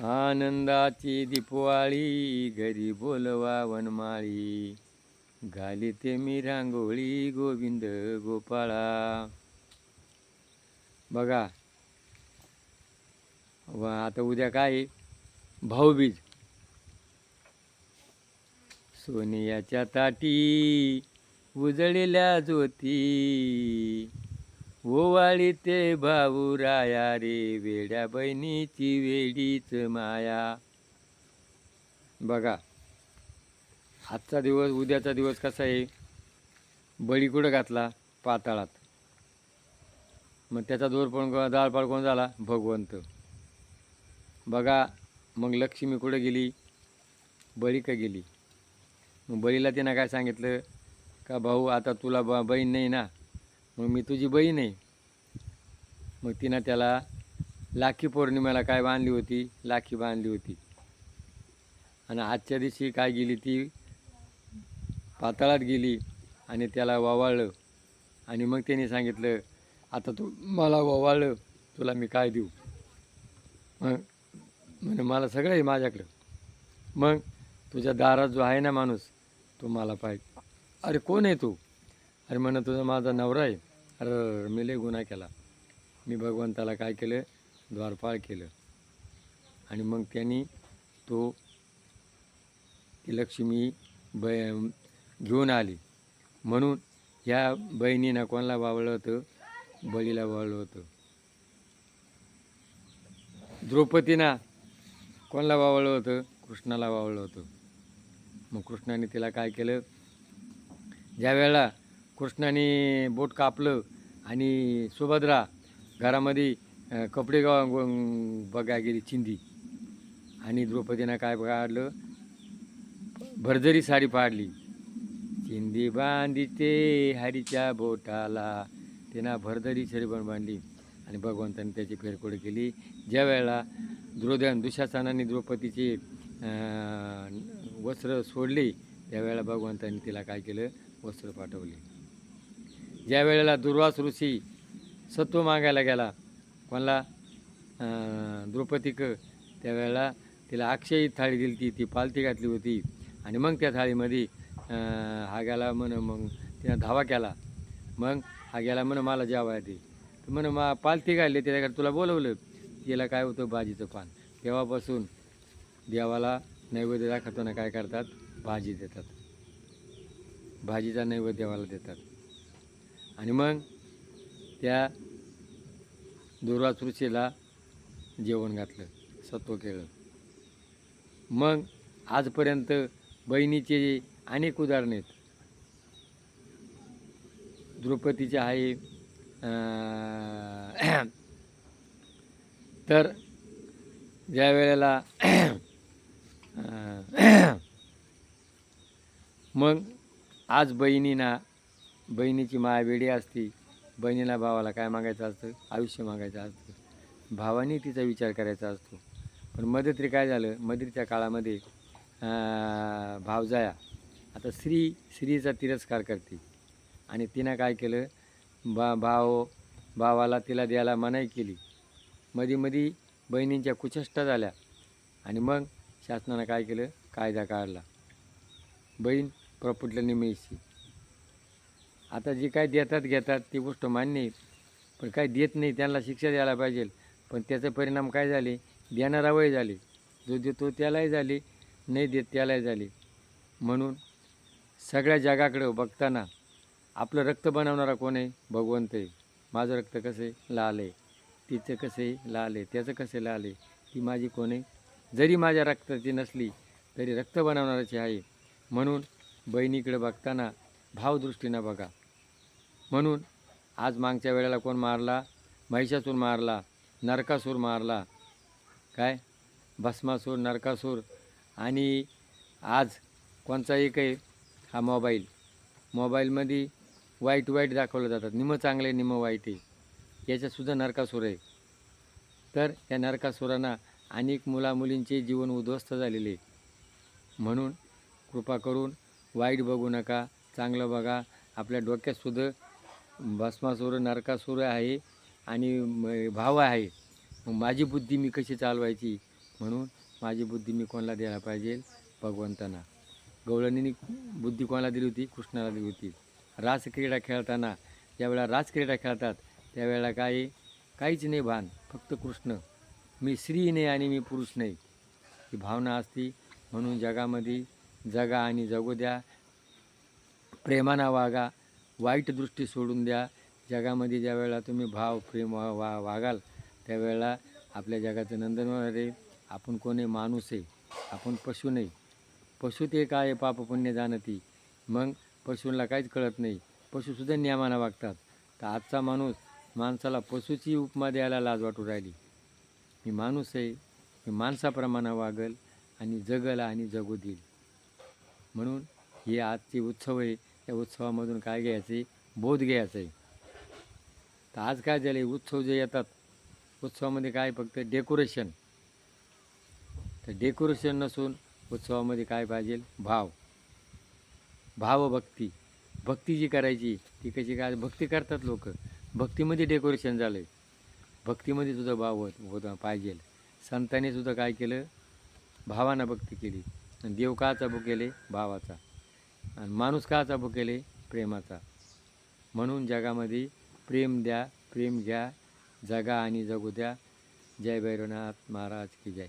आनंदाची दीपवाळी घरी बोलवा वनमाळी. घाली ते मी रांगोळी गोविंद गोपाळा. बघा व आता उद्या काय आहे? भाऊबीज. सोनियाच्या ताटी उजळलेल्या ज्योती ओवाळी ते भाऊ राया रे वेड्या बहिणीची वेडीच माया. बघा आजचा दिवस उद्याचा दिवस कसा आहे? बळी कुठं घातला? पाताळात. मग त्याचा दोर पण को- कोण झाला? भगवंत. बघा मग लक्ष्मी कुठं गेली? बळी का गेली? मग बळीला तिनं काय सांगितलं? का भाऊ आता तुला ब बहीण नाही ना? मग मी तुझी बहीण आहे. मग तिनं त्याला लाखी पौर्णिमेला काय बांधली होती? लाखी बांधली होती. आणि आजच्या दिवशी काय गेली ती? पाताळात गेली आणि त्याला वावाळलं. आणि मग त्याने सांगितलं आता तू मला वावाळलं तुला मी काय देऊ? मग म्हणे मला सगळं आहे माझ्याकडं. मग तुझ्या दारात जो आहे ना माणूस तो मला पाहिजे अरे कोण आहे तू? अरे म्हणा तुझा माझा नवरा आहे. अर मी लय गुन्हा केला. मी भगवंताला काय केलं? द्वारपाळ केलं. आणि मग त्यांनी तो ती लक्ष्मी ब घेऊन आली. म्हणून ह्या बहिणीनं कोणाला वावळलं होतं? बळीला वावळलं होतं. द्रौपदीना कोणाला वावळलं होतं? कृष्णाला वावळलं होतं. मग कृष्णाने तिला काय केलं? ज्या वेळेला कृष्णाने बोट कापलं आणि सुभद्रा घरामध्ये कपडे गा- बघायला गेली चिंदी. आणि द्रौपदीनं काय काढलं भरजरी साडी पाडली. चिंदी बांधिते हरीच्या बोटाला. तिनं भरदरी साडी पण बांधली. आणि भगवंताने त्याची फेरकोड केली. ज्या वेळेला द्रोदन दुशासनाने द्रौपदीचे वस्त्र सोडले त्यावेळेला भगवंताने तिला काय केलं? वस्त्र पाठवले. ज्या वेळेला दुर्वास ऋषी सत्व मागायला गेला कोणाला? द्रौपदीक त्यावेळेला तिला अक्षयी थाळी दिली ती ती पालथी घातली होती. आणि मग त्या थाळीमध्ये हा गेला म्हण मग तिनं धावा केला. मग हा गेला म्हण मला जेवाय येते म्हण मा पालथी घातली त्याच्याकडे तुला बोलवलं. तिला काय होतं? भाजीचं पान. तेव्हापासून देवाला नैवेद्य दाखवताना काय करतात? भाजी देतात. भाजीचा नैवेद्य देवाला देतात. आणि मग त्या दुर्वासृषीला जेवण घातलं सत्व केलं. मग आजपर्यंत बहिणीचे अनेक उदाहरण आहेत. द्रौपदीचे आहे तर ज्या वेळेला मग आज बहिणीना बहिणीची माया वेडी असती बहिणीला भावाला काय मागायचं असतं? आयुष्य मागायचं असतं. भावाने तिचा विचार करायचा असतो. पण मदतरी काय झालं? मदरीच्या काळामध्ये भावजाया आता स्त्री स्त्रीचा तिरस्कार करते. आणि तिनं काय केलं? बा भाव भावाला तिला द्यायला मनाई केली. मध्ये मध्ये बहिणींच्या कुचष्टा झाल्या. आणि मग शासनानं काय केलं? कायदा काढला. बहीण प्रपुटल्या निमिषी आता जे काय देतात घेतात ती गोष्ट मान्य आहे. पण काय देत नाही त्यांना शिक्षा द्यायला पाहिजे. पण त्याचे परिणाम काय झाले? देणारा वय झाले. जो देतो त्यालाही झाले. नाही देत त्यालाही झाले. म्हणून सगळ्या जगाकडं बघताना आपलं रक्त बनवणारा कोण आहे? भगवंत आहे. माझं रक्त कसं आहे? लाल आहे. तिचं कसे लाल आहे. त्याचं कसं लाल आहे. ती माझी कोण आहे? जरी माझ्या रक्ताची नसली तरी रक्त बनवणाराची आहे. म्हणून बहिणीकडे बघताना भावदृष्टीनं बघा. म्हणून आज मागच्या वेळेला कोण मारला? महिषासूर मारला नरकासूर मारला. काय? भस्मासूर नरकासूर आणि आज कोणचाही काही हा मोबाईल. मोबाईलमध्ये वाईट वाईट दाखवलं जातात. निम चांगलं आहे निमं वाईट आहे याच्यातसुद्धा नरकासूर आहे. तर या नरकासुरांना अनेक मुलामुलींचे जीवन उद्ध्वस्त झालेले. म्हणून कृपा करून वाईट बघू नका चांगलं बघा. आपल्या डोक्यातसुद्धा भस्मासूर नरकासूर आहे आणि भाव आहे. मग माझी बुद्धी मी कशी चालवायची? म्हणून माझी बुद्धी मी कोणाला द्यायला पाहिजे? भगवंतांना. गवळणीने बुद्धी कोणाला दिली होती? कृष्णाला दिली होती. रासक्रीडा खेळताना ज्यावेळेला रासक्रीडा खेळतात त्यावेळेला काय काहीच नाही भान फक्त कृष्ण. मी स्त्री नाही आणि मी पुरुष नाही. ही भावना असती. म्हणून जगामध्ये जगा आणि जगू द्या. प्रेमाना वागा. वाईट दृष्टी सोडून द्या. जगामध्ये ज्या वेळेला तुम्ही भाव प्रेम वा वा वागाल त्यावेळेला आपल्या जगाचं नंदन होणार आहे. आपण कोणी माणूस आहे आपण पशु नाही. पशु ते काय आहे? पाप पुण्य जाणती. मग पशूंना काहीच कळत नाही. पशुसुद्धा नियमानं वागतात. तर आजचा माणूस माणसाला पशुची उपमा द्यायला लाज वाटू राहिली. मी माणूस आहे. मी माणसाप्रमाणे वागल आणि जगल आणि जगू देईल. म्हणून हे आजचे उत्सव आहे. या उत्सवामधून काय घ्यायचं आहे? बोध घ्यायचं आहे. तर आज काय झालं? उत्सव जे येतात उत्सवामध्ये काय फक्त डेकोरेशन तर डेकोरेशन नसून उत्सवामध्ये काय पाहिजे? भाव. भावभक्ती. भक्ती जी करायची ती कशी काय? भक्ती करतात लोक. भक्तीमध्ये डेकोरेशन झालं आहे भक्तीमध्ये सुद्धा भाव होत होता पाहिजे. संतांनी सुद्धा काय केलं? भावानं भक्ती केली. आणि देव काचा केले भावाचा. आणि माणूस काचा भुकेले प्रेमाचा. म्हणून जगामध्ये प्रेम द्या प्रेम घ्या जगा आणि जगू द्या. जय भैरवनाथ महाराज की जय.